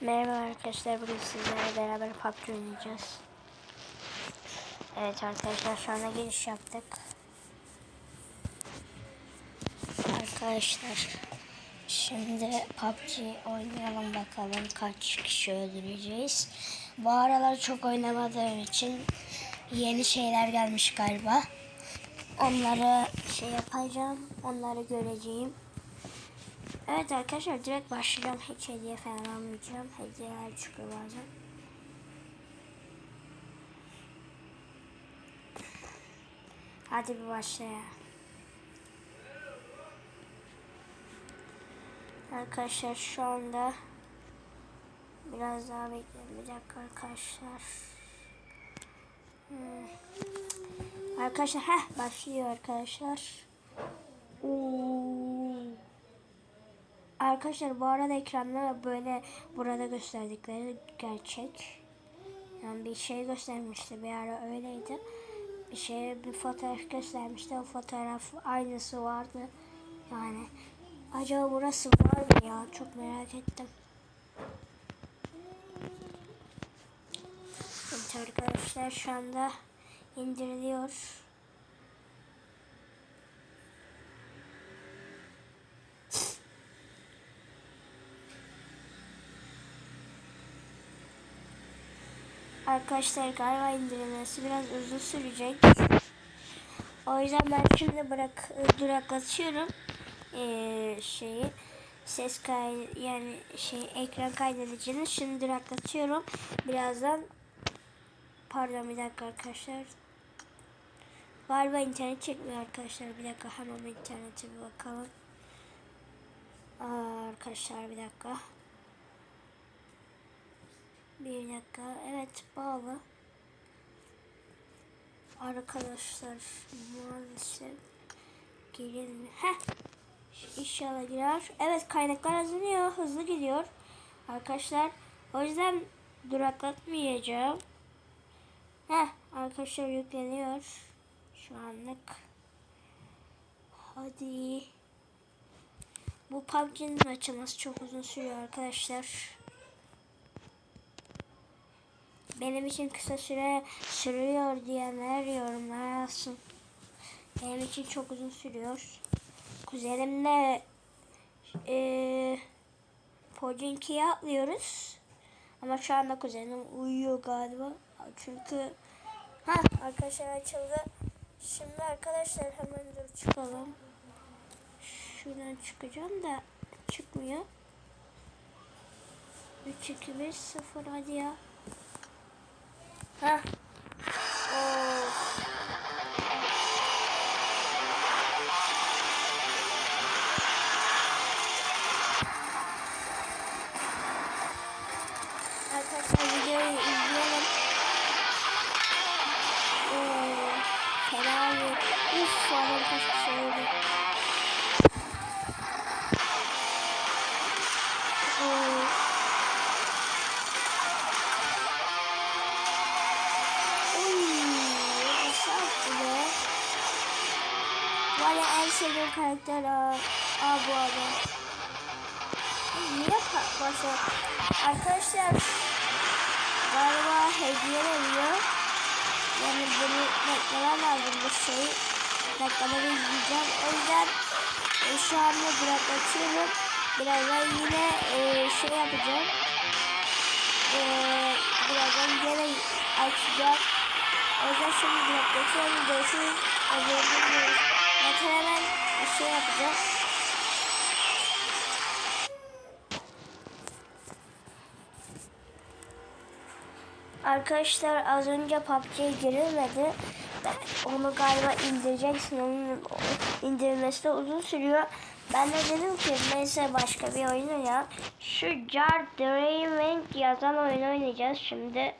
Merhaba arkadaşlar, bugün sizlerle beraber PUBG oynayacağız. Evet arkadaşlar, şu anda giriş yaptık. Arkadaşlar, şimdi PUBG oynayalım bakalım kaç kişi öldüreceğiz. Bu aralar çok oynamadığım için yeni şeyler gelmiş galiba. Onları şey yapacağım, onları göreceğim. Evet arkadaşlar direkt başlayacağım. Hiç hediye falan almayacağım. Hediyeler çıkıyor bazen. Hadi bir başlayalım. Arkadaşlar şu anda biraz daha bekleyin. Bir dakika arkadaşlar. Hmm. Arkadaşlar heh başlıyor arkadaşlar. Oo. Arkadaşlar bu arada ekranda böyle burada gösterdikleri gerçek. Yani bir şey göstermişti bir ara öyleydi. Bir şey bir fotoğraf göstermişti. O fotoğraf aynısı vardı. Yani acaba burası var mı ya? Çok merak ettim. Evet arkadaşlar şu anda indiriliyor. Arkadaşlar galiba indirilmesi biraz uzun sürecek. O yüzden ben şimdi bırak duraklatıyorum ee, şeyi ses kay yani şey ekran kaydedicini şimdi duraklatıyorum. Birazdan pardon bir dakika arkadaşlar. Galiba internet çekmiyor arkadaşlar. Bir dakika hemen internete bir bakalım. Aa, arkadaşlar bir dakika. Bir dakika. Evet bağlı. Arkadaşlar maalesef girilmiyor. Heh. İnşallah girer. Evet kaynaklar hazırlıyor. Hızlı gidiyor. Arkadaşlar o yüzden duraklatmayacağım. Heh arkadaşlar yükleniyor. Şu anlık. Hadi. Bu PUBG'nin açılması çok uzun sürüyor arkadaşlar. Benim için kısa süre sürüyor diyenler yorumlar yazsın. Benim için çok uzun sürüyor. Kuzenimle e, Pojinki'ye atlıyoruz. Ama şu anda kuzenim uyuyor galiba. Çünkü ha arkadaşlar açıldı. Şimdi arkadaşlar hemen dur çıkalım. Şuradan çıkacağım da çıkmıyor. 3 2 1 0 hadi ya. Heh. Of. Var ya en sevdiğim karakter aa, aa bu adam. Niye başa? Arkadaşlar galiba hediye veriyor. Yani bunu beklemem lazım bu şeyi. Dakikaları izleyeceğim. O yüzden e, şu anda bırakatıyorum. Birazdan yine e, şey yapacağım. E, birazdan gene açacağım. O yüzden şimdi bırakatıyorum. Görüşürüz. Abone. Zaten hemen bir şey yapacağım. Arkadaşlar az önce PUBG'ye girilmedi. Onu galiba indireceksin. Onun indirilmesi de uzun sürüyor. Ben de dedim ki neyse başka bir oyun ya. Şu Jar Draven yazan oyunu oynayacağız şimdi.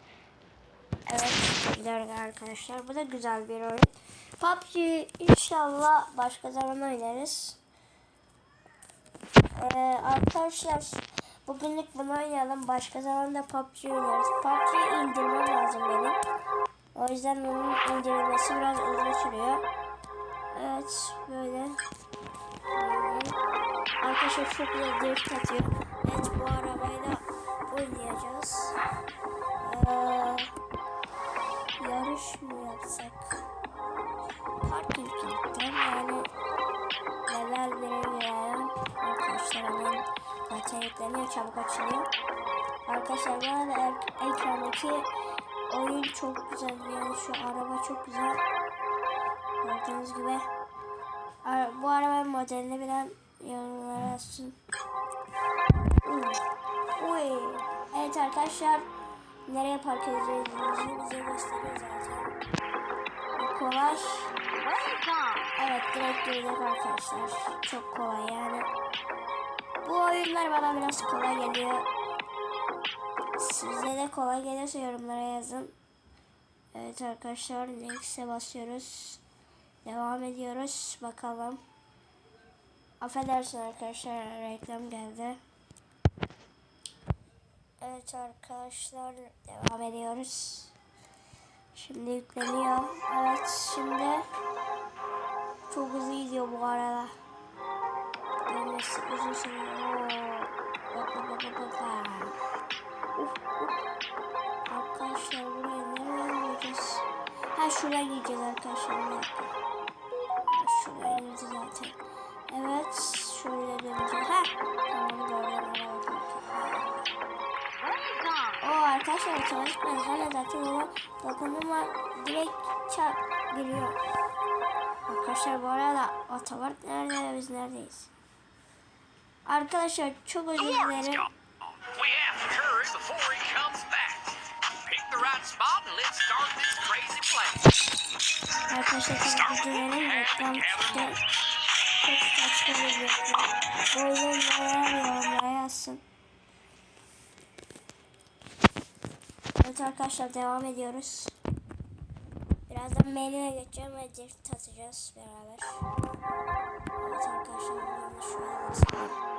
Evet arkadaşlar. Bu da güzel bir oyun. PUBG inşallah başka zaman oynarız. Ee, arkadaşlar bugünlük bunu oynayalım. Başka zaman da PUBG oynarız. PUBG indirmem lazım benim. O yüzden onun indirilmesi biraz uzun sürüyor. Evet böyle. Yani, arkadaşlar çok güzel drift atıyor. Evet bu arabayla oynayacağız. Ee, yarış mı? Yükleniyor çabuk açılıyor. Arkadaşlar bu arada ek- ekrandaki oyun çok güzel yani şu araba çok güzel. Gördüğünüz gibi. Bu arabanın modelini bilen yorumlara yazsın. Uy. Evet arkadaşlar nereye park edeceğimizi bize gösteriyor zaten. Bu kolay. Evet direkt girdik arkadaşlar. Çok kolay yani. Bu oyunlar bana biraz kolay geliyor. Size de kolay geliyorsa yorumlara yazın. Evet arkadaşlar Next'e basıyoruz. Devam ediyoruz. Bakalım. Affedersin arkadaşlar reklam geldi. Evet arkadaşlar devam ediyoruz. Şimdi yükleniyor. Evet şimdi çok hızlı gidiyor bu arada. Gelmesi uzun bak. Uf, uf. Arkadaşlar buraya nereye gireceğiz? Ha şuraya gireceğiz arkadaşlar. Şuraya girdi zaten. Evet. Şöyle döneceğiz. Ha. Tamam gördüm. O arkadaşlar çalışmıyor. Hala zaten ona dokundum var. Direkt çarp giriyor. Arkadaşlar bu arada otopark nerede biz neredeyiz? Arkadaşlar çok özür dilerim. Arkadaşlar çok özür dilerim. Reklam çıktı. Çok saçma bir reklam. Oyun neler yorumlara yazsın. Evet arkadaşlar devam ediyoruz. Birazdan mailine geçeceğim ve drift atacağız beraber. Evet arkadaşlar buradan şöyle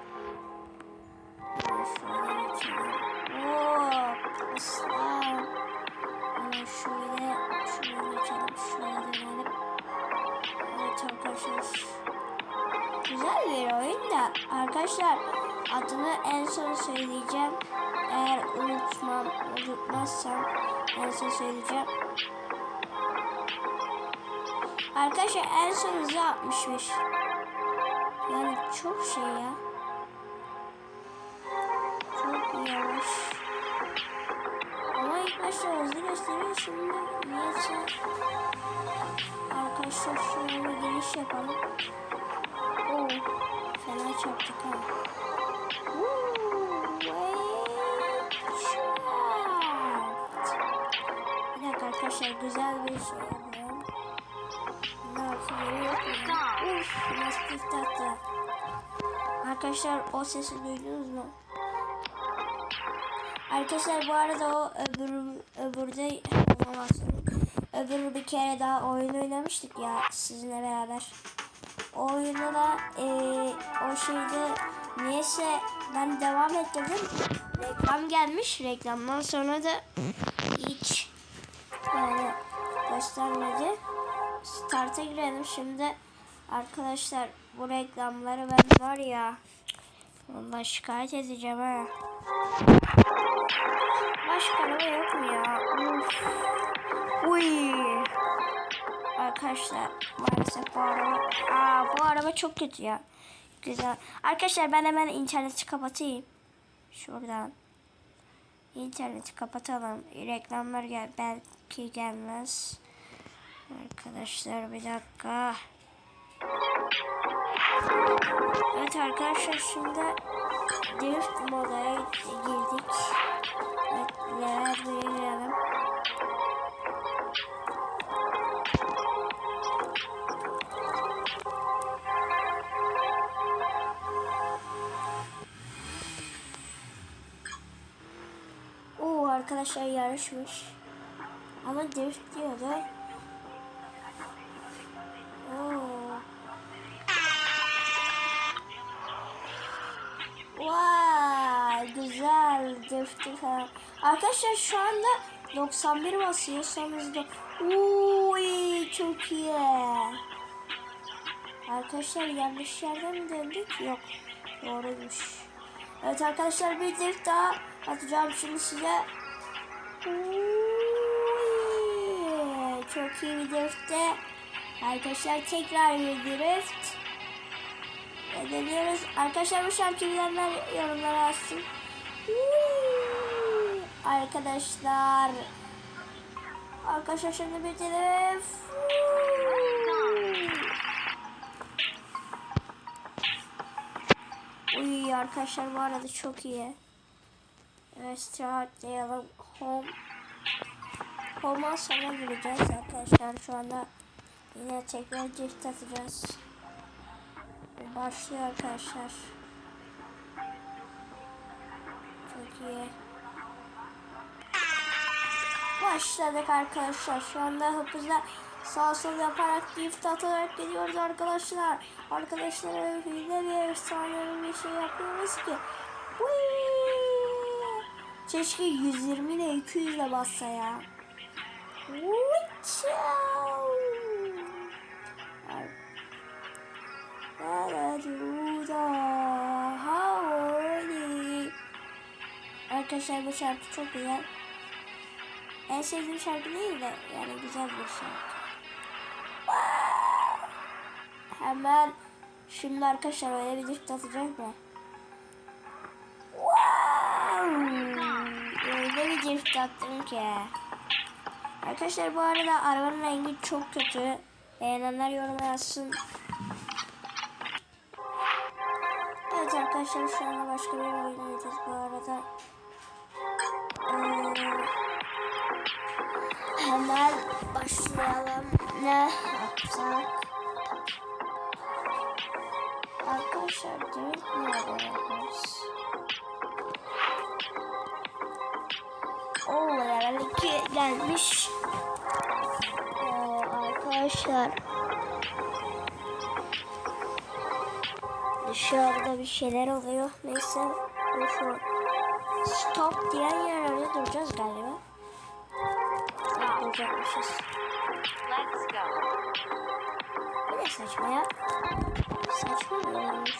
arkadaşlar adını en son söyleyeceğim. Eğer unutmam, unutmazsam en son söyleyeceğim. Arkadaşlar en son hızı 65. Yani çok şey ya. Çok yavaş. Ama ilk başta hızlı gösteriyor şimdi niyeyse. Arkadaşlar şöyle bir giriş yapalım. Fena çarptık ha. Bir dakika arkadaşlar güzel bir şey yapalım. Uf, nasıl tatlı. Arkadaşlar o sesi duydunuz mu? Arkadaşlar bu arada o öbür öbürde olamazsın. Öbür bir kere daha oyun oynamıştık ya sizinle beraber. O oyunda da eee, o şeyde niyeyse ben devam ettirdim. Reklam gelmiş. Reklamdan sonra da hiç yani göstermedi. Start'a girelim şimdi. Arkadaşlar bu reklamları ben var ya Vallahi şikayet edeceğim ha. Başka araba yok mu ya? Uf. Uy. Arkadaşlar maalesef bu araba Aa, bu araba çok kötü ya. Güzel. Arkadaşlar ben hemen interneti kapatayım. Şuradan. İnterneti kapatalım. Reklamlar gel belki gelmez. Arkadaşlar bir dakika. Evet arkadaşlar şimdi drift modaya girdik. Evet, level 1'e arkadaşlar yarışmış. Ama drift diyordu. Oo. Vay güzel drifti falan. Arkadaşlar şu anda 91 basıyor sonunda. Uy çok iyi. Arkadaşlar yanlış yerden mi döndük? Yok. Doğruymuş. Evet arkadaşlar bir drift daha atacağım şimdi size. Çok iyi bir driftte. Arkadaşlar tekrar bir drift. Deniyoruz. Arkadaşlar bu şarkıyı bilenler yorumlara. Uy! Arkadaşlar. Arkadaşlar şimdi bitirelim. Uy arkadaşlar bu arada çok iyi. Evet start home. Home'a sonra gireceğiz arkadaşlar. Şu anda yine tekrar cilt atacağız. Başlıyor arkadaşlar. Çok iyi. Başladık arkadaşlar. Şu anda hızla sağ sol yaparak gift atarak gidiyoruz arkadaşlar. Arkadaşlara hile bir efsane bir şey yapıyoruz ki. Whee! Keşke 120 ile 200 ile bassa ya. Arkadaşlar bu şarkı çok güzel. En sevdiğim şarkı değil de yani güzel bir şarkı. Hemen şimdi arkadaşlar öyle bir drift atacak mı? Öyle bir drift attım ki. Arkadaşlar bu arada arabanın rengi çok kötü. Beğenenler yoruma yazsın. Evet arkadaşlar şu anda başka bir oyun oynayacağız bu arada. Ee, hemen başlayalım. Ne yapsak? Arkadaşlar direkt mi yaparız? 2 gelmiş. Oo, arkadaşlar. Dışarıda bir şeyler oluyor. Neyse. Şu stop diyen yerlerde duracağız galiba. Duracakmışız. Let's go. Bu ne saçma ya? Saçma mı olmuş?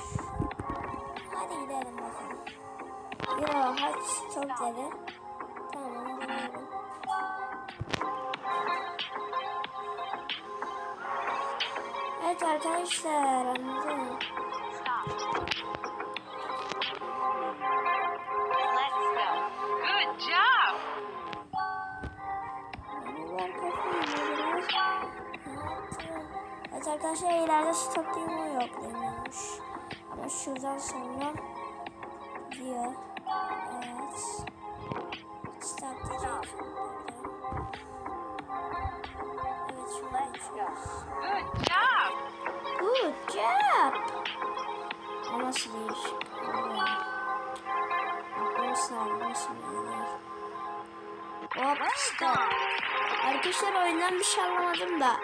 Hadi gidelim bakalım. Yo hadi stop dedi. Evet arkadaşlar anladım. Evet arkadaşlar ileride stop mi yok demiyormuş. Ama şuradan sonra diyor. Job. O nasıl değiş? Nasıl nasıl değil? Hop stop. Arkadaşlar oyundan bir şey anlamadım da.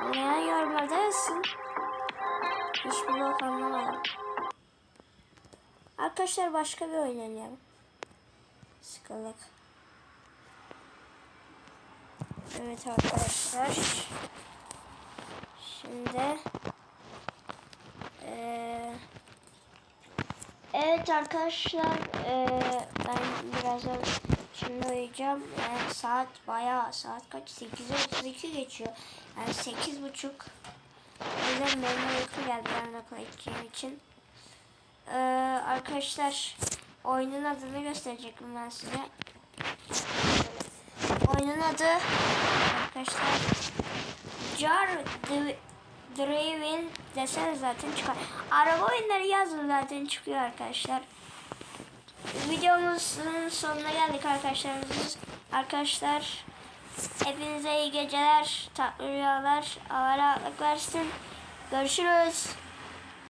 Anlayan yorumlarda yazsın. Hiçbir bok anlamadım. Arkadaşlar başka bir oyun oynayalım. Sıkıldık. Evet arkadaşlar. Şimdi eee Evet arkadaşlar eee, ben birazdan şimdi uyuyacağım. Yani saat bayağı saat kaç? 8.32 geçiyor. Yani 8.30. O yüzden benim uyku geldi ben okula için. Eee, arkadaşlar oyunun adını gösterecektim ben size. Oyunun adı arkadaşlar Jar the Driven desen zaten çıkar. Araba oyunları yazın zaten çıkıyor arkadaşlar. Videomuzun sonuna geldik arkadaşlar. Arkadaşlar hepinize iyi geceler, tatlı rüyalar, Allah rahatlık versin. Görüşürüz.